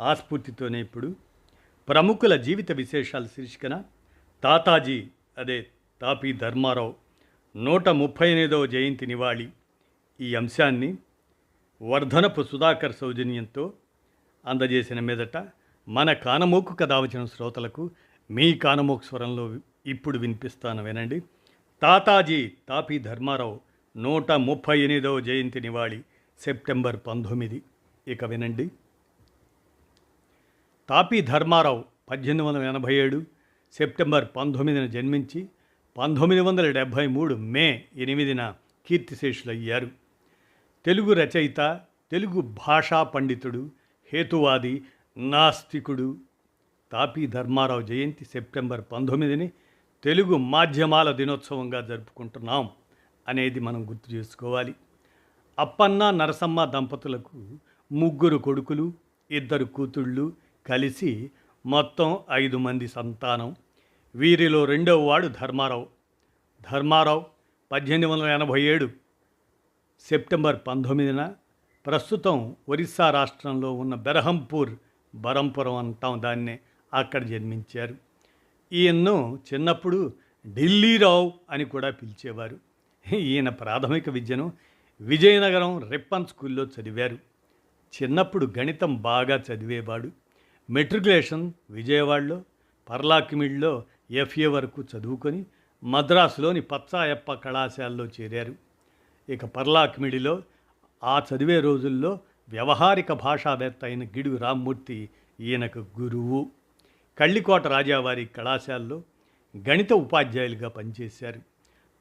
ఆస్ఫూర్తితోనే ఇప్పుడు ప్రముఖుల జీవిత విశేషాల శీర్షికన తాతాజీ అదే తాపీ ధర్మారావు నూట ముప్పై ఎనిమిదవ జయంతి నివాళి. ఈ అంశాన్ని వర్ధనపు సుధాకర్ సౌజన్యంతో అందజేసిన మీదట మన కానమోకు కథ వచ్చిన శ్రోతలకు మీ కానమోకు స్వరంలో ఇప్పుడు వినిపిస్తాను వినండి. తాతాజీ తాపీ ధర్మారావు నూట ముప్పై ఎనిమిదవ జయంతి నివాళి సెప్టెంబర్ పంతొమ్మిది. ఇక వినండి. తాపీ ధర్మారావు పద్దెనిమిది వందల ఎనభై ఏడు సెప్టెంబర్ పంతొమ్మిదిన జన్మించి పంతొమ్మిది వందల డెబ్భై మూడు మే ఎనిమిదిన కీర్తిశేషులయ్యారు. తెలుగు రచయిత తెలుగు భాషా పండితుడు హేతువాది నాస్తికుడు. తాపీ ధర్మారావు జయంతి సెప్టెంబర్ పంతొమ్మిదిని తెలుగు మాధ్యమాల దినోత్సవంగా జరుపుకుంటున్నాం అనేది మనం గుర్తు చేసుకోవాలి. అప్పన్న నరసమ్మ దంపతులకు ముగ్గురు కొడుకులు ఇద్దరు కూతుళ్ళు కలిసి మొత్తం ఐదు మంది సంతానం. వీరిలో రెండవ వాడు ధర్మారావు. ధర్మారావు పద్దెనిమిది వందల ఎనభై ఏడు సెప్టెంబర్ పంతొమ్మిదిన ప్రస్తుతం ఒరిస్సా రాష్ట్రంలో ఉన్న బెరహంపూర్ బరంపురం అంటాం దాన్నే అక్కడ జన్మించారు. ఈయన్ను చిన్నప్పుడు ఢిల్లీరావు అని కూడా పిలిచేవారు. ఈయన ప్రాథమిక విద్యను విజయనగరం రిప్పన్ స్కూల్లో చదివారు. చిన్నప్పుడు గణితం బాగా చదివేవాడు. మెట్రికులేషన్ విజయవాడలో పర్లాకిమిడ్లో ఎఫ్ఏ వరకు చదువుకొని మద్రాసులోని పచ్చాయప్ప కళాశాలలో చేరారు. ఇక పర్లాకిమిడిలో ఆ చదివే రోజుల్లో వ్యవహారిక భాషావేత్త అయిన గిడుగు రామ్మూర్తి ఈయనకు గురువు. కళ్ళికోట రాజావారి కళాశాలలో గణిత ఉపాధ్యాయులుగా పనిచేశారు.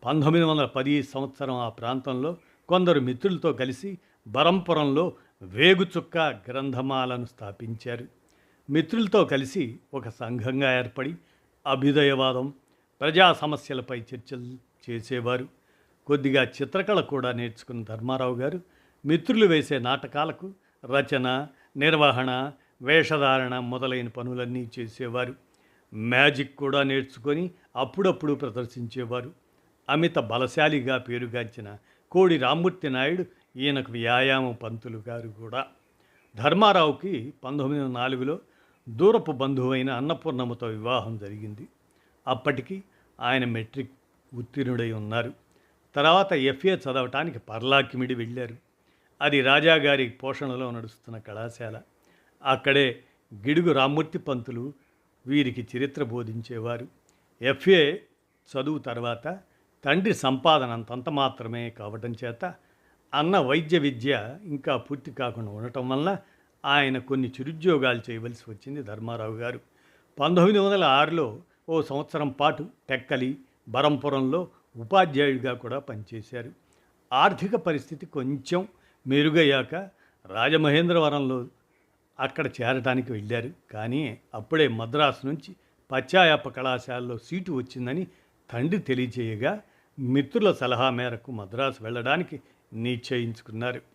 పంతొమ్మిది వందల పది సంవత్సరం ఆ ప్రాంతంలో కొందరు మిత్రులతో కలిసి బరంపురంలో వేగుచుక్క గ్రంథమాలను స్థాపించారు. మిత్రులతో కలిసి ఒక సంఘంగా ఏర్పడి అభ్యుదయవాదం ప్రజా సమస్యలపై చర్చలు చేసేవారు. కొద్దిగా చిత్రకళ కూడా నేర్చుకున్న ధర్మారావు గారు మిత్రులు వేసే నాటకాలకు రచన నిర్వహణ వేషధారణ మొదలైన పనులన్నీ చేసేవారు. మ్యాజిక్ కూడా నేర్చుకొని అప్పుడప్పుడు ప్రదర్శించేవారు. అమిత బలశాలిగా పేరుగాంచిన కోడి రామ్మూర్తి నాయుడు ఈయనకు వ్యాయామ పంతులు గారు కూడా. ధర్మారావుకి పంతొమ్మిది వందల నాలుగులో దూరపు బంధువైన అన్నపూర్ణమ్మతో వివాహం జరిగింది. అప్పటికి ఆయన మెట్రిక్ ఉత్తీర్ణుడై ఉన్నారు. తర్వాత ఎఫ్ఏ చదవటానికి పర్లాకిమిడి వెళ్ళారు. అది రాజాగారి పోషణలో నడుస్తున్న కళాశాల. అక్కడే గిడుగు రామ్మూర్తి పంతులు వీరికి చరిత్ర బోధించేవారు. ఎఫ్ఏ చదువు తర్వాత తండ్రి సంపాదన అంతంత మాత్రమే కావటం చేత అన్న వైద్య విద్య ఇంకా పూర్తి కాకుండా ఉండటం వల్ల ఆయన కొన్ని చిరుద్యోగాలు చేయవలసి వచ్చింది ధర్మారావు గారు. పంతొమ్మిది వందల ఆరులో ఓ సంవత్సరం పాటు టెక్కలి బరంపురంలో ఉపాధ్యాయుడిగా కూడా పనిచేశారు. ఆర్థిక పరిస్థితి కొంచెం మెరుగయ్యాక రాజమహేంద్రవరంలో అక్కడ చేరటానికి వెళ్ళారు. కానీ అప్పుడే మద్రాసు నుంచి పచ్చాయప్ప కళాశాలలో సీటు వచ్చిందని తండ్రి తెలియజేయగా మిత్రుల సలహా మేరకు మద్రాసు వెళ్ళడానికి నిశ్చయించుకున్నారు.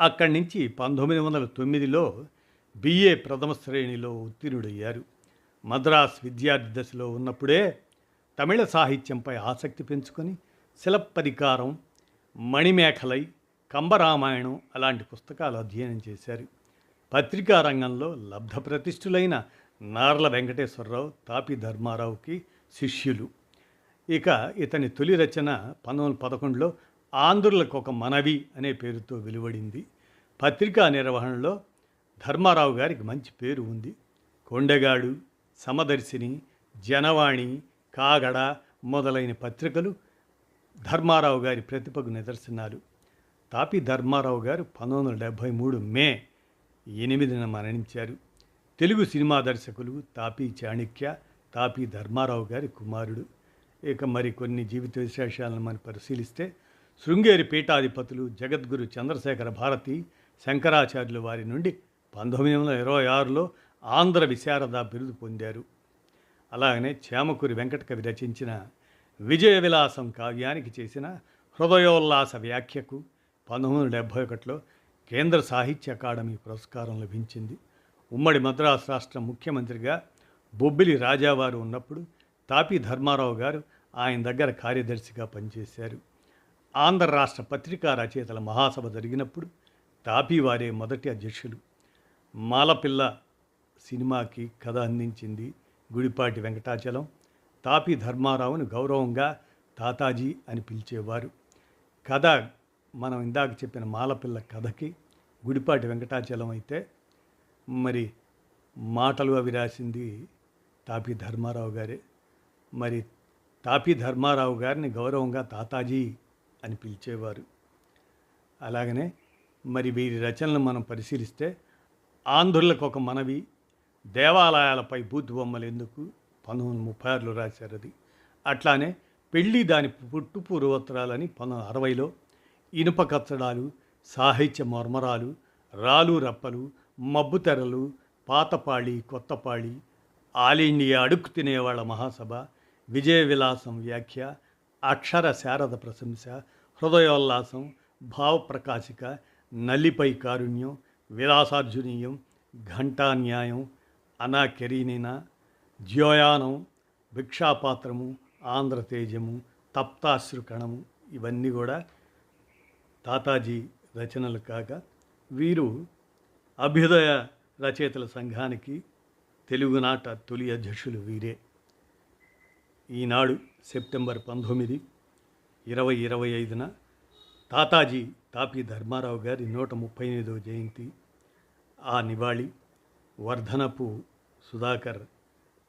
అక్కడి నుంచి పంతొమ్మిది వందల తొమ్మిదిలో బిఏ ప్రథమ శ్రేణిలో ఉత్తీర్ణుడయ్యారు. మద్రాస్ విద్యార్థి దశలో ఉన్నప్పుడే తమిళ సాహిత్యంపై ఆసక్తి పెంచుకొని శిలపరికారం మణిమేఖలై కంబరామాయణం అలాంటి పుస్తకాలు అధ్యయనం చేశారు. పత్రికా రంగంలో లబ్ధ ప్రతిష్ఠులైన నార్ల వెంకటేశ్వరరావు తాపి ధర్మారావుకి శిష్యులు. ఇక ఇతని తొలి రచన పంతొమ్మిది వందల పదకొండులో ఆంధ్రులకు ఒక మనవి అనే పేరుతో వెలువడింది. పత్రికా నిర్వహణలో ధర్మారావు గారికి మంచి పేరు ఉంది. కొండగాడు సమదర్శిని జనవాణి కాగడ మొదలైన పత్రికలు ధర్మారావు గారి ప్రతిభకు నిదర్శనాలు. తాపి ధర్మారావు గారు పంతొమ్మిది వందల డెబ్భై మూడు మే ఎనిమిదిన మరణించారు. తెలుగు సినిమా దర్శకులు తాపి చాణిక్య తాపి ధర్మారావు గారి కుమారుడు. ఇక మరి కొన్ని జీవిత విశేషాలను మనం పరిశీలిస్తే శృంగేరి పీఠాధిపతులు జగద్గురు చంద్రశేఖర భారతి శంకరాచార్యుల వారి నుండి పంతొమ్మిది వందల ఇరవై ఆరులో ఆంధ్ర విశారద బిరుదు పొందారు. అలాగనే చేమకూరి వెంకటకవి రచించిన విజయ విలాసం కావ్యానికి చేసిన హృదయోల్లాస వ్యాఖ్యకు పంతొమ్మిది వందల డెబ్భై ఒకటిలో కేంద్ర సాహిత్య అకాడమీ పురస్కారం లభించింది. ఉమ్మడి మద్రాసు రాష్ట్ర ముఖ్యమంత్రిగా బొబ్బిలి రాజావారు ఉన్నప్పుడు తాపి ధర్మారావు గారు ఆయన దగ్గర కార్యదర్శిగా పనిచేశారు. ఆంధ్ర రాష్ట్ర పత్రికా రచయితల మహాసభ జరిగినప్పుడు తాపీవారే మొదటి అధ్యక్షులు. మాలపిల్ల సినిమాకి కథ అందించింది గుడిపాటి వెంకటాచలం. తాపి ధర్మారావును గౌరవంగా తాతాజీ అని పిలిచేవారు. కథ మనం ఇందాక చెప్పిన మాలపిల్ల కథకి గుడిపాటి వెంకటాచలం అయితే మరి మాటలు అవి రాసింది తాపి ధర్మారావు గారే. మరి తాపి ధర్మారావు గారిని గౌరవంగా తాతాజీ అని పిలిచేవారు. అలాగనే మరి వీరి రచనలు మనం పరిశీలిస్తే ఆంధ్రులకు ఒక మనవి దేవాలయాలపై బూత్ బొమ్మలు ఎందుకు పంతొమ్మిది వందల ముప్పై ఆరులో రాశారు అది. అట్లానే పెళ్ళి దాని పుట్టు పూర్వోత్తరాలని పంతొమ్మిది అరవైలో ఇనుప కచ్చడాలు సాహిత్య మర్మరాలు రాలు రప్పలు మబ్బు తెరలు పాతపాళి కొత్తపాళి ఆల్ ఇండియా అడుక్కు తినేవాళ్ళ మహాసభ విజయ విలాసం వ్యాఖ్య అక్షర శారద ప్రశంస హృదయోల్లాసం భావప్రకాశిక నల్లిపై కారుణ్యం విలాసార్జునీయం ఘంటాన్యాయం అనాకెరీనిన జ్యోయానం భిక్షాపాత్రము ఆంధ్రతేజము తప్తాశ్రుకణము ఇవన్నీ కూడా తాతాజీ రచనలు కాగా వీరు అభ్యుదయ రచయితల సంఘానికి తెలుగునాట తొలి అధ్యక్షులు వీరే. ఈనాడు సెప్టెంబర్ పంతొమ్మిది ఇరవై ఇరవై ఐదున తాతాజీ తాపి ధర్మారావు గారి నూట ముప్పై ఎనిమిదవ జయంతి ఆ నివాళి వర్ధనపు సుధాకర్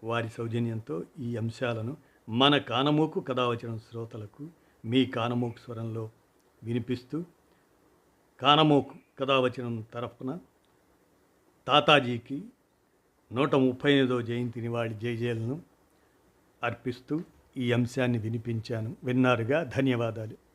వారి సౌజన్యంతో ఈ అంశాలను మన కానమూకు కథావచనం శ్రోతలకు మీ కానమూకు స్వరంలో వినిపిస్తూ కానమోకు కథావచనం తరఫున తాతాజీకి నూట ముప్పై ఎనిమిదో జయంతి నివాళి జయజయలను అర్పిస్తూ ఈ అంశాన్ని వినిపించాను. విన్నారుగా? ధన్యవాదాలు.